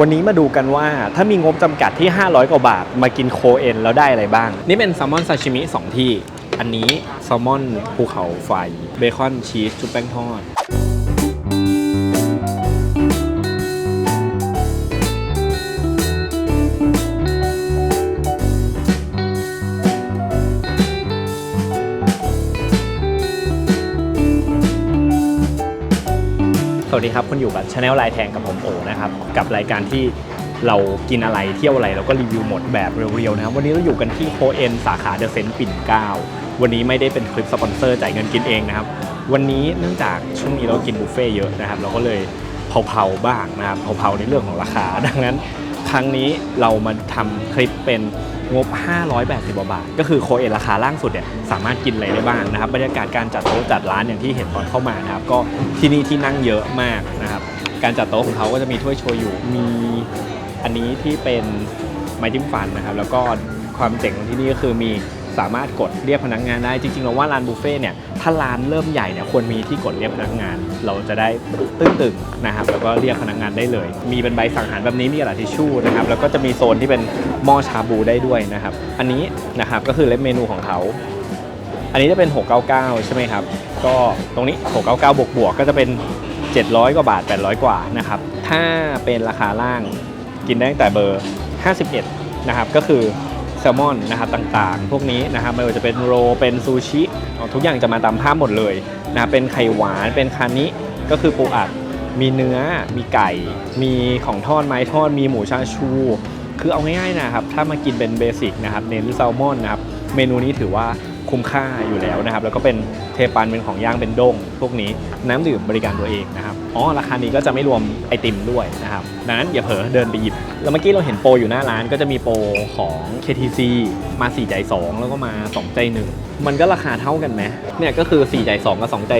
วันนี้มาดูกันว่าถ้ามีงบจำกัดที่ 500 กว่าบาท มากินโคเอ็นแล้วได้อะไรบ้าง นี่เป็นแซลมอนซาชิมิ 2 ที่ อันนี้แซลมอนภูเขาไฟ เบคอนชีสชุบแป้งทอด สวัสดีครับคุณอยู่กับช anel ลายแทงกับผมโอนะครับกับรายการที่เรากินอะไรเที่ยวอะไรเราก็รีวิวหมดแบบเรียวๆนะครับวันนี้เราอยู่กันที่โคเอ็นสาขาเดอะเซนต์ปิ่นเกล้าวันนี้ไม่ได้เป็นคลิปสปอนเซอร์จ่ายเงินกินเองนะครับวันนี้เนื่องจากช่วงนี้เรากินบุฟเฟ่เยอะนะครับเราก็เลยเผาๆบ้างนะครับเผาๆในเรื่องของราคา ดังนั้น ครั้งนี้เรามาทำคลิปเป็น งบ 580บาท ก็คือโคเอ็นราคาล่างสุดเนี่ยสามารถกินอะไรได้บ้างนะครับ บรรยากาศการจัดโต๊ะจัดร้านอย่างที่เห็นตอนเข้ามานะครับ ก็ที่นี่ที่นั่งเยอะมากนะครับ การจัดโต๊ะของเขาก็จะมีถ้วยโชยุ มีอันนี้ที่เป็นไม้จิ้มฟันนะครับ แล้วก็ความเจ๋งของที่นี่ก็คือมี สามารถกดเรียกพนักงานได้จริงๆเราว่าร้านบุฟเฟ่เนี่ยถ้าร้านเริ่มใหญ่เนี่ยควรมีที่กดเรียกพนักงาน เราจะได้ตึ้งๆนะครับแล้วก็เรียกพนักงานได้เลย มีเป็นใบสั่งอาหารแบบนี้มีกระดาษทิชชู่นะครับแล้วก็จะมีโซนที่เป็นหม้อชาบูได้ด้วยนะครับอันนี้นะครับก็คือเล็บเมนูของเขาอันนี้จะเป็น 699 ใช่ไหมครับ ก็ตรงนี้ 699 บวกบวกก็จะเป็น 700 กว่าบาท 800 กว่านะครับ ถ้าเป็นราคาล่างกินได้ตั้งแต่เบอร์ 51 นะครับ ก็คือ แซลมอนนะครับต่างๆ พวกนี้นะครับไม่ว่าจะเป็นโรเป็นซูชิทุกอย่างจะมาตามภาพหมดเลยนะเป็นไข่หวานเป็นคานิก็คือปูอัดมีเนื้อมีไก่ มีของทอดไม้ทอดมีหมูชาชู คือเอาง่ายๆนะครับ ถ้ามากินเป็นเบสิกนะครับเน้นแซลมอนนะครับเมนูนี้ถือว่าคุ้มค่าอยู่แล้วนะครับ แล้วก็เป็นเทปันเป็นของย่างเป็นด้งพวกนี้น้ำดื่มบริการตัวเองนะครับ อ๋อราคานี้ก็จะไม่รวมไอติมด้วยนะครับดังนั้นอย่าเผลอเดินไปหยิบ แล้วเมื่อกี้เราเห็นโปรอยู่หน้าร้านก็จะมีโปรของ KTC มา 4 ใจ 2 แล้วก็มา 2 ใจ 1 มันก็ราคาเท่ากันไหมเนี่ยก็คือ 4 ใจ 2 กับ 2 ใจ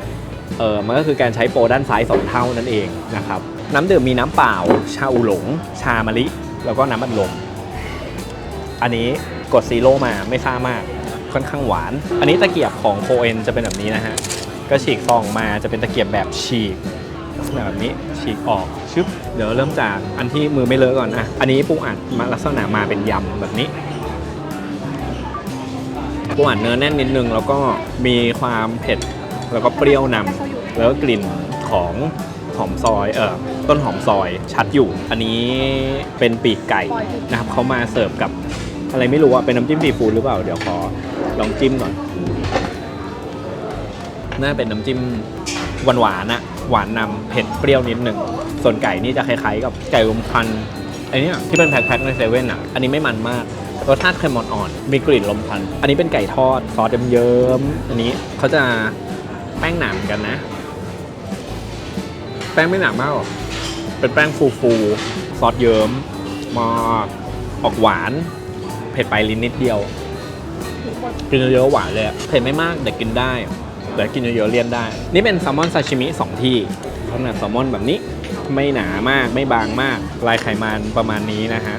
1 เออมันก็คือการใช้โปรด้านซ้าย 2 เท่านั่นเองนะครับน้ำดื่มมีน้ำเปล่า ชาอูหลง ชามะลิ แล้วก็น้ำอัดลม อันนี้กดซีโร่มาไม่ซ่ามากค่อนข้างหวาน อันนี้ตะเกียบของโคเอนจะเป็นแบบนี้นะฮะ ก็ฉีกซองมาจะเป็นตะเกียบแบบฉีกลักษณะแบบนี้ฉีกออกชึบเดี๋ยวเริ่มจากอันที่มือไม่เลอะก่อนนะอันนี้ปูอัดมาลักษณะมาเป็นยำแบบนี้ปูอัดเนื้อแน่นนิดนึงแล้วก็มีความเผ็ดแล้วก็เปรี้ยวนำแล้วก็กลิ่นของหอมซอยเออต้นหอมซอยชัดอยู่ อันนี้เป็นปีกไก่นะครับเขามาเสิร์ฟกับอะไรไม่รู้อะเป็นน้ำจิ้มซีฟู้ดหรือเปล่า เดี๋ยวขอลองจิ้มก่อน น่าเป็นน้ำจิ้มหวานหวานอะหวานนำเผ็ดเปรี้ยวนิดหนึ่ง ส่วนไก่นี่จะคล้ายๆกับไก่ลมควันไอ้นี่ที่เป็นแพ็คๆในเซเว่นอะอันนี้ไม่มันมากรสชาติเค็มอ่อนๆมีกลิ่นลมควันอันนี้เป็นไก่ทอดซอสเยิ้มๆอันนี้เขาจะแป้งหนามกันนะ แป้งไม่หนามากหรอเป็นแป้งฟูๆซอสเยิ้มมาออกหวาน เผ็ดไปลิ้นนิดเดียว กินเยอะๆหวานเลยเผ็ดไม่มากแต่กินได้ แต่กินเยอะๆเลี่ยนได้ นี่เป็นแซลมอนซาชิมิ2ที่ขนาดแซลมอนแบบนี้ไม่หนามากไม่บางมาก ลายไขมันประมาณนี้นะฮะ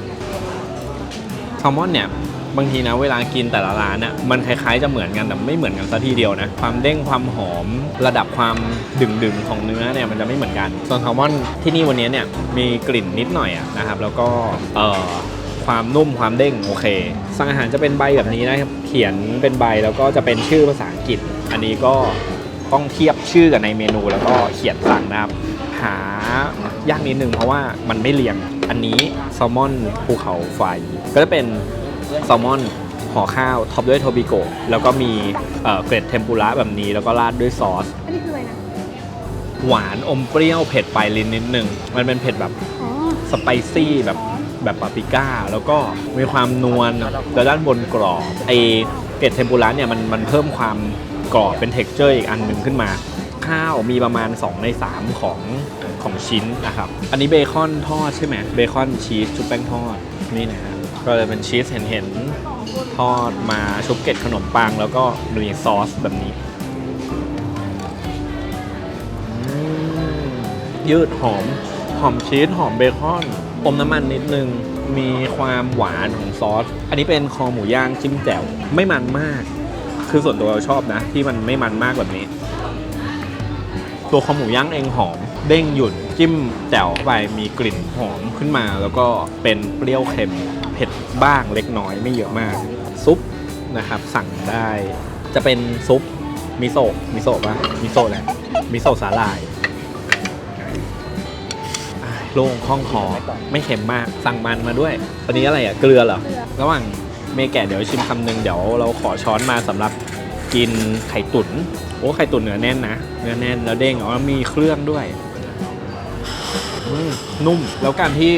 แซลมอนเนี่ยบางทีนะเวลากินแต่ละร้านอะมันคล้ายๆจะเหมือนกันแต่ไม่เหมือนกันซะทีเดียวนะความเด้งความหอมระดับความดึงๆของเนื้อเนี่ยมันจะไม่เหมือนกันส่วนแซลมอนที่นี่วันนี้เนี่ยมีกลิ่นนิดหน่อยอะนะครับแล้วก็เอ่อความนุ่มความเด้งโอเค สั่งอาหารจะเป็นใบแบบนี้นะครับเขียนเป็นใบแล้วก็จะเป็นชื่อภาษาอังกฤษ อันนี้ก็ต้องเทียบชื่อกับในเมนูแล้วก็เขียนสั่งนะครับ หายากนิดนึงเพราะว่ามันไม่เรียง อันนี้แซลมอนภูเขาไฟ ก็จะเป็นแซลมอนห่อข้าวท็อปด้วยโทบิโกะแล้วก็มีเกร็ดเทมปุระแบบนี้แล้วก็ราดด้วยซอส อันนี้คืออะไรนะ หวานอมเปรี้ยวเผ็ดปลายลิ้นนิดนึง มันเป็นเผ็ดแบบสไปซี่แบบแบบปาปริก้า แล้วก็มีความนวลแล้วด้านบนกรอบไอเกล็ดเทมปุระเนี่ยมันมันเพิ่มความ กรอบเป็นเท็กเจอร์อีกอันหนึ่งขึ้นมา ข้าวมีประมาณ 2 ใน 3 ของของชิ้นนะครับ อันนี้เบคอนทอดใช่ไหมเบคอนชีสชุบแป้งทอดนี่นะฮะก็เลยเป็นชีสเห็นเห็นๆทอดมาชุบเกล็ดขนมปัง แล้วก็มีซอสแบบนี้ยืดหอม หอมชีสหอมเบคอนอมน้ำมันนิดนึง มีความหวานของซอส อันนี้เป็นคอหมูย่างจิ้มแจ่ว ไม่มันมาก คือส่วนตัวเราชอบนะ ที่มันไม่มันมากแบบนี้ ตัวคอหมูย่างเองหอม เด้งหยุ่นจิ้มแจ่วเข้าไปมีกลิ่นหอมขึ้นมา แล้วก็เป็นเปรี้ยวเค็มเผ็ดบ้างเล็กน้อยไม่เยอะมาก ซุปนะครับ สั่งได้จะเป็นซุปมิโซะมิโซะปะมิโซะแหละมิโซะสาหร่ายอะโล่งคล่องคอไม่เค็มมากสั่งมันมาด้วยอันนี้อะไรอะเกลือเหรอระหว่าง เมแกะเดี๋ยวชิมคำหนึ่งเดี๋ยวเราขอช้อนมาสำหรับกินไข่ตุ๋นโอ้ไข่ตุ๋นเนื้อแน่นนะเนื้อแน่นแล้วเด้งอ๋อมีเครื่องด้วยนุ่ม แล้วการที่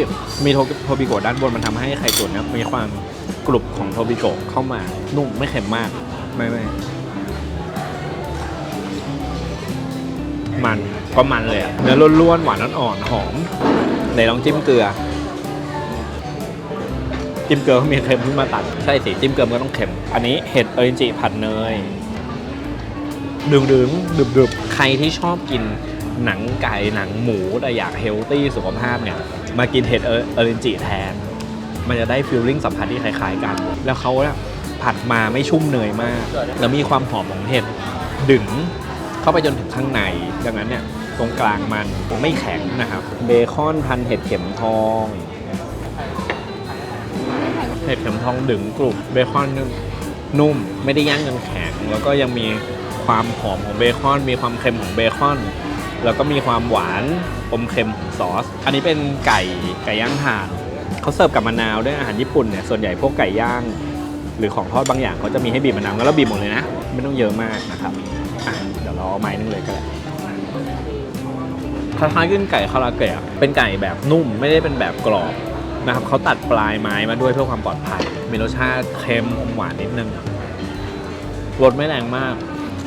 มีโทบิโกะด้านบนมันทำให้ไข่ตุ๋นนี่ยมีความกรุบของโทบิโกะเข้ามานุ่มไม่เค็มมาก ไม่ไม่มันก็มันเลยเนื้อล้วนๆหวานอ่อนๆหอมไหนลองจิ้มเกลือ จิ้มเกลือเขามีเค็มขึ้นมาตัด ใช่สิจิ้มเกลือมันก็ต้องเค็ม อันนี้เห็ดเอรินจิผัดเนยดึงดึงดึบดึบใครที่ชอบกินหนังไก่หนังหมูแต่อยากเฮลตี้สุขภาพเนี่ย มากินเห็ดเออรินจิแทน มันจะได้ฟิลลิ่งสัมผัสที่คล้ายๆกัน แล้วเขาเนี่ยผัดมาไม่ชุ่มเนยมาก แล้วมีความหอมของเห็ดดึงเข้าไปจนถึงข้างใน ดังนั้นเนี่ยตรงกลางมันไม่แข็งนะครับ เบคอนพันเห็ดเข็มทอง เห็ดเข็มทองดึงกรุบเบคอนนุ่มไม่ได้ย่างจนแข็งแล้วก็ยังมีความหอมของเบคอน มีความเค็มของเบคอน แล้วก็มีความหวานอมเค็มของซอส อันนี้เป็นไก่ไก่ย่างถ่านเขาเสิร์ฟกับมะนาวด้วยอาหารญี่ปุ่นเนี่ยส่วนใหญ่พวกไก่ย่าง หรือของทอดบางอย่างเขาจะมีให้บีบมะนาวแล้วเราบีบหมดเลยนะ ไม่ต้องเยอะมากนะครับอะเดี๋ยวเราเอาไม้นึงเลยก็ได้คล้ายๆกินไก่คาราเกะเป็นไก่แบบนุ่มไม่ได้เป็นแบบกรอบ นะครับเขาตัดปลายไม้มาด้วยเพื่อความปลอดภัย มีรสชาติเค็มอมหวานนิดนึงรสไม่แรงมาก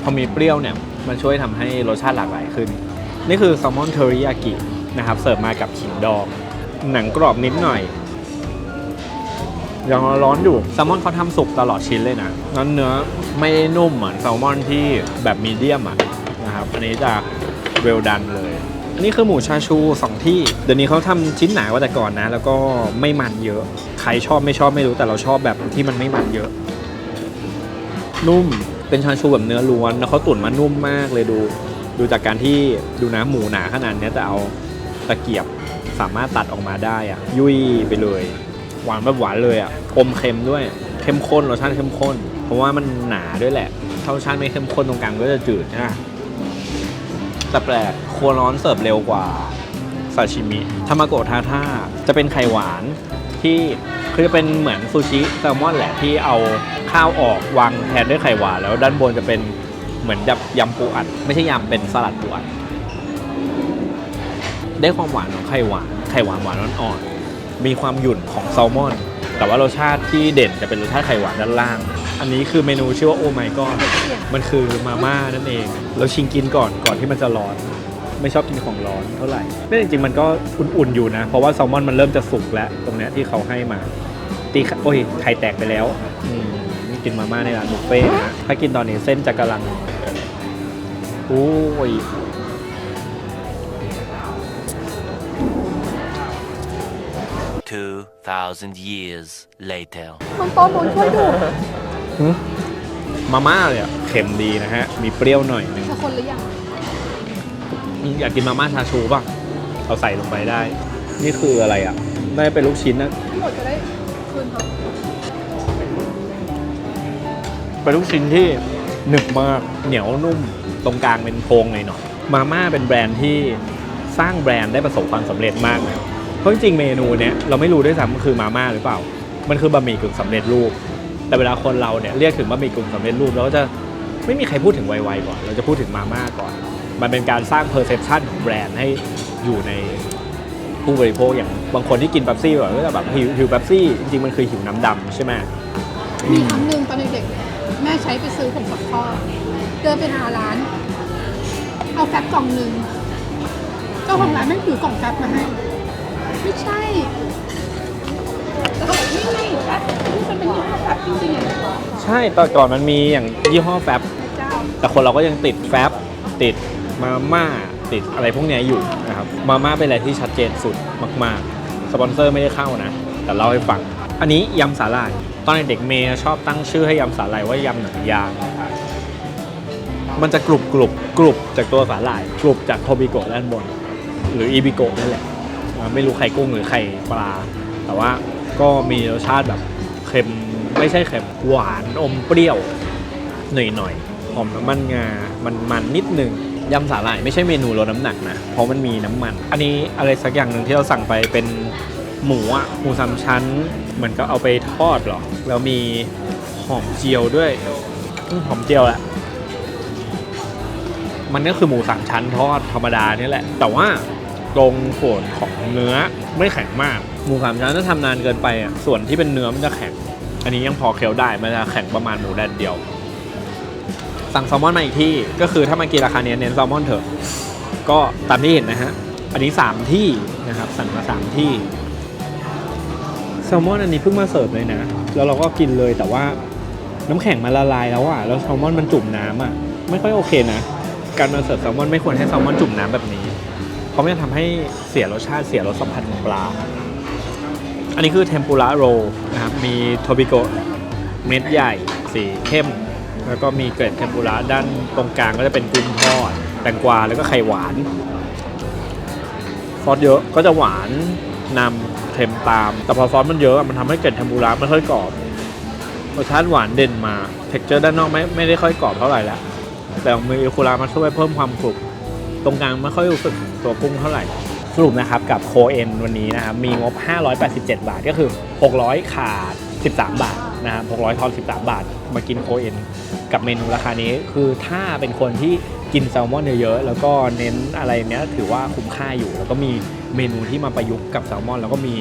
พอมีเปรี้ยวเนี่ยมันช่วยทำให้รสชาติหลากหลายขึ้น นี่คือแซลมอนเทอริยากินะครับเสิร์ฟมากับขิงดองหนังกรอบนิดหน่อยยังร้อนอยู่แซลมอนเขาทำสุกตลอดชิ้นเลยนะนั้นเนื้อไม่นุ่มเหมือนแซลมอนที่แบบมีเดียมอะนะครับอันนี้จะเวลดันเลย อันนี้คือหมูชาชูสองที่ เดี๋ยวนี้เขาทำชิ้นหนากว่าแต่ก่อนนะ แล้วก็ไม่มันเยอะ ใครชอบไม่ชอบไม่รู้แต่เราชอบแบบที่มันไม่มันเยอะ นุ่มเป็นชาชูแบบเนื้อล้วนแล้วเขาตุ๋นมานุ่มมากเลยดู ดูจากการที่ดูนะหมูหนาขนาดนี้แต่เอาตะเกียบสามารถตัดออกมาได้อะยุ่ยไปเลย หวานแบบหวานเลยอะอมเค็มด้วยเข้มข้นรสชาติเข้มข้น เพราะว่ามันหนาด้วยแหละถ้ารสชาติไม่เข้มข้นตรงกลางก็จะจืดใช่ไหมแต่แปลก วร้อนเสิร์ฟเร็วกว่าซาชิมิทามาโกะทาท่าจะเป็นไข่หวานที่คือจะเป็นเหมือนซูชิแซลมอนแหละที่เอาข้าวออกวางแทนด้วยไข่หวาน แล้วด้านบนจะเป็นเหมือนแบบยำปูอัด ไม่ใช่ยำเป็นสลัดปูอัด ได้ความหวานของไข่หวาน ไข่หวานหวานอ่อนๆมีความหยุ่นของแซลมอน แต่ว่ารสชาติที่เด่นจะเป็นรสชาติไข่หวานด้านล่าง อันนี้คือเมนูชื่อว่าโอไมก้อนมันคือมาม่านั่นเองแล้วชิงกินก่อนก่อนที่มันจะร้อน ไม่ชอบกินของร้อนเท่าไหร่แต่จริงๆมันก็อุ่นๆอยู่นะ เพราะว่าแซลมอนมันเริ่มจะสุกแล้ว ตรงเนี้ยที่เขาให้มา ตีไข่โอ้ยไข่แตกไปแล้วอืมนี่กินมาม่าในร้านบุฟเฟ่ต์นะถ้ากินตอนนี้เส้นจะกำลังโอ้ย2,000 years later. มันโตหนูช่วยดูมาม่าเลยอะเค็มดีนะฮะ มีเปรี้ยวหน่อยหนึงจะคนหรือยัง อืมอยากกินมาม่าชาชูป่ะ เอาใส่ลงไปได้ นี่คืออะไรอะ ได้เป็นลูกชิ้นนะหมดจะได้คืนเขาเป็นลูกชิ้นที่หนึบมาก เหนียวนุ่ม ตรงกลางเป็นโพรงหน่อยๆมาม่าเป็นแบรนด์ที่สร้างแบรนด์ได้ประสบความสำเร็จมากนะเพราะจริงๆเมนูเนี้ยเราไม่รู้ด้วยซ้ำมันคือมาม่าหรือเปล่า มันคือบะหมี่กึ่งสำเร็จรูป แต่เวลาคนเราเนี่ยเรียกถึงบะหมี่กึ่งสำเร็จรูปเราก็จะไม่มีใครพูดถึงไวๆก่อน เราจะพูดถึงมาม่าก่อน มันเป็นการสร้างเพอร์เซพชันของแบรนด์ให้อยู่ในผู้บริโภคอย่างบางคนที่กินเป๊ปซี่แบบก็จะแบบหิวหิวเป๊ปซี่จริงๆมันคือหิวน้ำดำใช่ไหมมีครั้งหนึ่งตอนเด็กๆแม่ใช้ไปซื้อผงซักฟอกเดินไปหาร้าน เอาแฟบกล่องหนึ่งเจ้าของร้านไม่ถือกล่องแฟบมาให้ ไม่ใช่แล้วก็บอกนี่ไงแฟบนี่มันเป็นยี่ห้อแฟบจริงๆอย่างไรวะใช่ตอนก่อนมันมีอย่างยี่ห้อแฟบพระเจ้าแต่คนเราก็ยังติดแฟบติด มาม่าติดอะไรพวกเนี้ยอยู่นะครับมาม่าเป็นอะไรที่ชัดเจนสุดมากๆ สปอนเซอร์ไม่ได้เข้านะ แต่เล่าให้ฟัง อันนี้ยำสาหร่ายตอนเด็กๆเมย์ชอบตั้งชื่อให้ยำสาหร่ายว่ายำหนังยาง มันจะกรุบกรุบกรุบจากตัวสาหร่าย กรุบจากโทบิโกะด้านบน หรืออีบิโกะนั่นแหละไม่รู้ไข่กุ้งหรือไข่ปลา แต่ว่าก็มีรสชาติแบบเค็มไม่ใช่เค็มหวานอมเปรี้ยวหน่อยหน่อยๆหอมน้ำมันงา มันมันนิดนึง ยำสาหร่ายไม่ใช่เมนูลดน้ำหนักนะ เพราะมันมีน้ำมัน อันนี้อะไรสักอย่างหนึ่งที่เราสั่งไปเป็นหมูอะหมูสามชั้น เหมือนก็เอาไปทอดเหรอ แล้วมีหอมเจียวด้วยอืมหอมเจียวแหละ มันก็คือหมูสามชั้นทอดธรรมดานี่แหละ แต่ว่าตรงส่วนของเนื้อไม่แข็งมาก หมูสามชั้นถ้าทำนานเกินไปอะส่วนที่เป็นเนื้อมันจะแข็ง อันนี้ยังพอเคี้ยวได้มันจะแข็งประมาณหมูแดดเดียว สั่งแซลมอนมาอีกที่ ก็คือถ้ามากินราคาเนี้ยเน้นแซลมอนเถอะ ก็ตามที่เห็นนะฮะ อันนี้ 3 ที่นะครับ สั่งมา 3 ที่แซลมอนอันนี้เพิ่งมาเสิร์ฟเลยนะ แล้วเราก็กินเลยแต่ว่าน้ำแข็งมันละลายแล้วอะแล้วแซลมอนมันจุ่มน้ำอะไม่ค่อยโอเคนะ การมาเสิร์ฟแซลมอนไม่ควรให้แซลมอนจุ่มน้ำแบบนี้ เพราะมันจะทำให้เสียรสชาติเสียรสสัมผัสของปลา อันนี้คือเทมปุระโรนะครับ มีโทบิโกะเม็ดใหญ่ สีเข้ม แล้วก็มีเกล็ดเทมปุระด้านตรงกลางก็จะเป็นกุ้งทอดแตงกวาแล้วก็ไข่หวานซอสเยอะก็จะหวานนำเค็มตาม แต่พอซอสมันเยอะมันทำให้เกล็ดเทมปุระไม่ค่อยกรอบรสชาติหวานเด่นมาเท็กเจอร์ด้านนอกไม่ไม่ได้ค่อยกรอบเท่าไหร่ละแต่มีอิคุระมาช่วยเพิ่มความกรุบตรงกลางไม่ค่อยรู้สึกตัวกุ้งเท่าไหร่สรุปนะครับกับโคเอ็นวันนี้นะครับมีงบ 587 บาทก็คือ 600 ขาด 13 บาท นะครับ600ทอน13 บาท มากินโคเอ็นกับเมนูราคานี้ คือถ้าเป็นคนที่กินแซลมอนเยอะๆ แล้วก็เน้นอะไรเนี้ยถือว่าคุ้มค่าอยู่ แล้วก็มีเมนูที่มาประยุกต์กับแซลมอน แล้วก็มี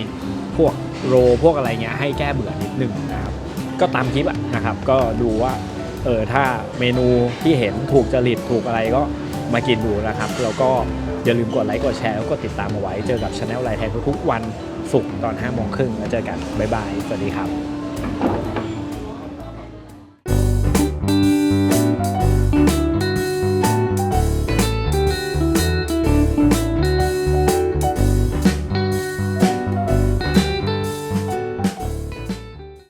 พวกโรพวกอะไรเงี้ยให้แก้เบื่อนิดนึงนะครับ ก็ตามคลิปอะนะครับ ก็ดูว่าเออถ้าเมนูที่เห็นถูกจริตถูกอะไรก็มากินดูนะครับ แล้วก็อย่าลืมกดไลค์กดแชร์แล้วกดติดตามเอาไว้ เจอกับช anel ไลน์แทนทุกวันศุกร์ตอน5โมงครึ่งแล้วเจอกัน บ๊ายบาย สวัสดีครับ